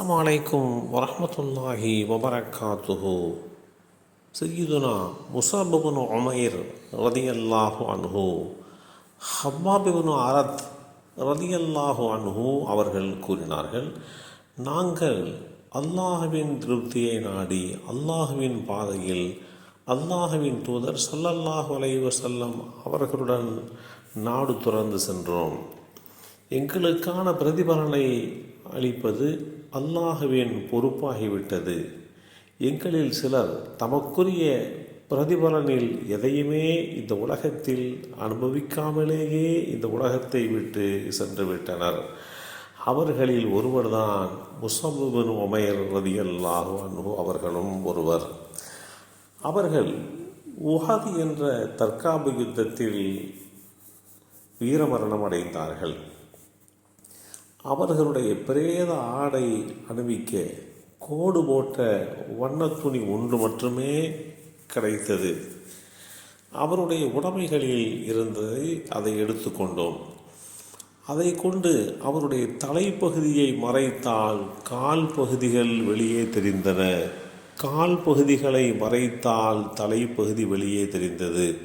அஸ்லாம் வலைக்கும் வரமத்துல்லாஹி வபரகாத்துஹு. சையீதுனா முசாபிபுன் உமைர் ரதி அல்லாஹு அன்ஹு ஹப்பாபிபுன் அரத் ரதி அல்லாஹு அன்ஹு அவர்கள் கூறினார்கள் நாங்கள் அல்லாஹுவின் திருப்தியை நாடி அல்லாஹுவின் பாதையில் அல்லாஹுவின் தூதர் சல்லல்லாஹு அலைவசல்லம் அவர்களுடன் நாடு துறந்து சென்றோம். எங்களுக்கான பிரதிபலனை அளிப்பது அல்லாஹுவின் பொறுப்பாகிவிட்டது. எங்களில் சிலர் தமக்குரிய பிரதிபலனில் எதையுமே இந்த உலகத்தில் அனுபவிக்காமலேயே இந்த உலகத்தை விட்டு சென்று விட்டனர். அவர்களில் ஒருவர்தான் முசபுபின் உமையர் ரதியல்லாஹு அன்ஹு அவர்களும் ஒருவர். அவர்கள் உஹது என்ற தற்காப்பு யுத்தத்தில் வீரமரணம் அடைந்தார்கள். அவர்களுடைய பிரேத ஆடை அணிவிக்க கோடு போட்ட வண்ணத்துணி ஒன்று மட்டுமே கிடைத்தது. அவருடைய உடைமைகளில் இருந்ததை அதை எடுத்துக்கொண்டோம் அதை கொண்டு அவருடைய தலைப்பகுதியை மறைத்தால் கால் பகுதிகள் வெளியே தெரிந்தன. கால் பகுதிகளை மறைத்தால் தலைப்பகுதி வெளியே தெரிந்தது.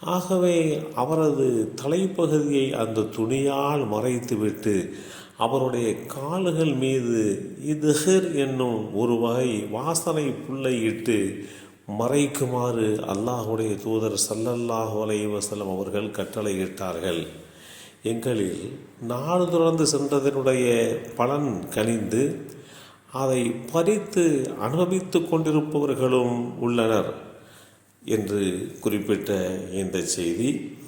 ஆகவே அவரது தலைப்பகுதியை அந்த துணியால் மறைத்துவிட்டு அவருடைய கால்கள் மீது இதுஹர் என்னும் ஒரு வகை வாசனை புல்லை இட்டு மறைக்குமாறு அல்லாஹுடைய தூதர் சல்லல்லாஹு அலைவசலம் அவர்கள் கட்டளையிட்டார்கள் எங்களில் நாடு துறந்து சென்றதனுடைய பலன் கனிந்து அதை பறித்து அனுபவித்து கொண்டிருப்பவர்களும் உள்ளனர் என்று குறிப்பிட்ட இந்த செய்தி.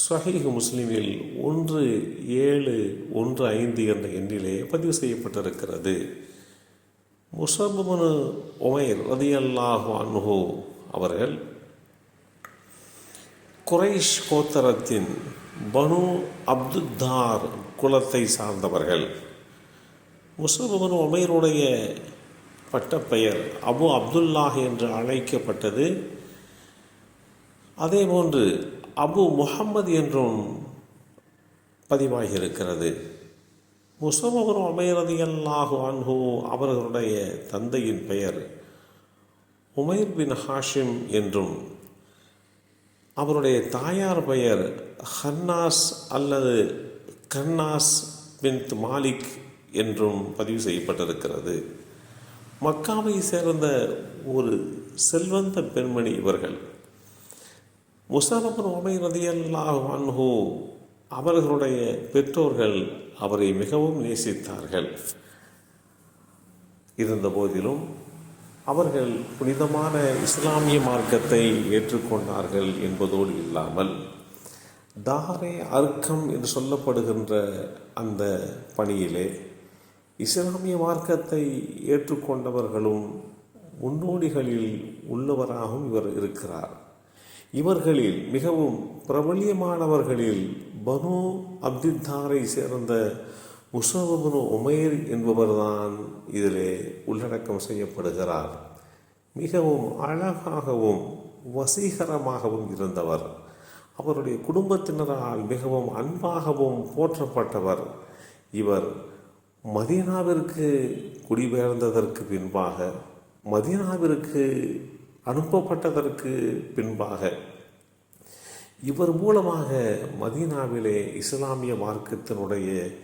ஸ்வஹீஹ் முஸ்லிமில் ஒன்று ஏழு ஒன்று ஐந்து என்ற எண்ணிலே பதிவு செய்யப்பட்டிருக்கிறது. முசபுமனு உமைர் ரதியல்லாஹு அன்ஹு அவர்கள் குரைஷ் கோத்தரத்தின் பனு அப்துத்தார் குலத்தை சார்ந்தவர்கள். முசபுமனு உமைருடைய பட்டப்பெயர் அபு அப்துல்லாஹ் என்று அழைக்கப்பட்டது. அதேபோன்று அபு முஹம்மது என்றும் பதிவாகியிருக்கிறது. முசபர் அமைரதியல்லாஹு அன்ஹு அவர்களுடைய தந்தையின் பெயர் உமைர் பின் ஹாஷிம் என்றும் அவருடைய தாயார் பெயர் ஹன்னாஸ் அல்லது கன்னாஸ் பின் மாலிக் என்றும் பதிவு செய்யப்பட்டிருக்கிறது. மக்காவை சேர்ந்த ஒரு செல்வந்த பெண்மணி இவர்கள் முசாபர் உமை ரதியல்லாஹு அன்ஹு அவர்களுடைய பெற்றோர்கள் அவரை மிகவும் நேசித்தார்கள். இருந்த போதிலும் அவர்கள் புனிதமான இஸ்லாமிய மார்க்கத்தை ஏற்றுக்கொண்டார்கள் என்பதோடு இல்லாமல் தாரே அர்க்கம் என்று சொல்லப்படுகின்ற அந்த பணியிலே இஸ்லாமிய மார்க்கத்தை ஏற்றுக்கொண்டவர்களும் முன்னோடிகளில் உள்ளவராகவும் இவர் இருக்கிறார். இவர்களில் மிகவும் பிரபல்யமானவர்களில் பனு அப்தித்தாரை சேர்ந்த முசபபனு உமைர் என்பவர்தான் இதிலே உள்ளடக்கம் செய்யப்படுகிறார். மிகவும் அழகாகவும் வசீகரமாகவும் இருந்தவர். அவருடைய குடும்பத்தினரால் மிகவும் அன்பாகவும் போற்றப்பட்டவர். இவர் மதீனாவிற்கு குடிபெயர்ந்ததற்கு பின்பாக மதீனாவிற்கு அனுப்பப்பட்டதற்கு பின்பாக இவர் மூலமாக மதீனாவிலே இஸ்லாமிய மார்க்கத்தினுடைய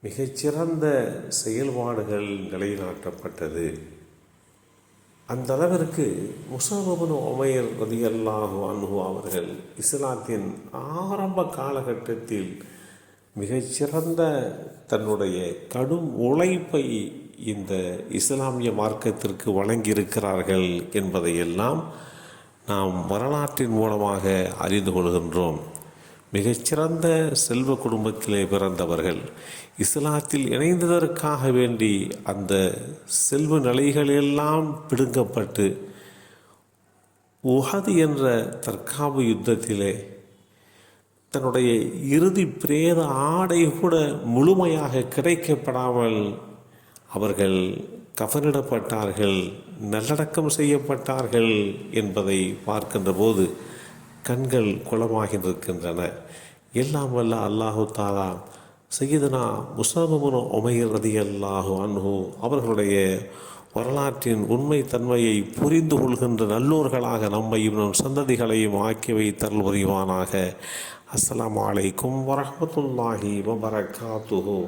மிகச்சிறந்த செயல்பாடுகள் நிலைநாட்டப்பட்டது. அந்த அளவிற்கு முசாபபனு உமையர் ரதியல்லாஹு அன்ஹு அவர்கள் இஸ்லாத்தின் ஆரம்ப காலகட்டத்தில் மிகச்சிறந்த தன்னுடைய கடும் உழைப்பை இந்த இஸ்லாமிய மார்க்கத்திற்கு வழங்கியிருக்கிறார்கள் என்பதையெல்லாம் நாம் வரலாற்றின் மூலமாக அறிந்து கொள்கின்றோம். மிகச்சிறந்த செல்வ குடும்பத்திலே பிறந்தவர்கள் இஸ்லாத்தில் இணைந்ததற்காக வேண்டி அந்த செல்வ நிலைகளெல்லாம் பிடுங்கப்பட்டு உஹது என்ற தற்காப்பு யுத்தத்திலே தன்னுடைய இறுதி பிரேத ஆடை கூட முழுமையாக கிடைக்கப்படாமல் அவர்கள் கவனிடப்பட்டார்கள் நல்லடக்கம் செய்யப்பட்டார்கள் என்பதை பார்க்கின்ற போது கண்கள் குளமாகி இருக்கின்றன எல்லாம் வல்ல அல்லாஹு தாலா சையதுனா முஸ்லாமுன் உமைர் ரதி அல்லாஹு அன்ஹு அவர்களுடைய வரலாற்றின் உண்மை தன்மையை புரிந்து கொள்கின்ற நல்லோர்களாக நம்மையும் நம் சந்ததிகளையும் ஆக்கி வைத்தல் புரிவானாக. அஸ்லாம் வலைக்கும் வரமத்துல்லாஹி வபரகாத்துஹு.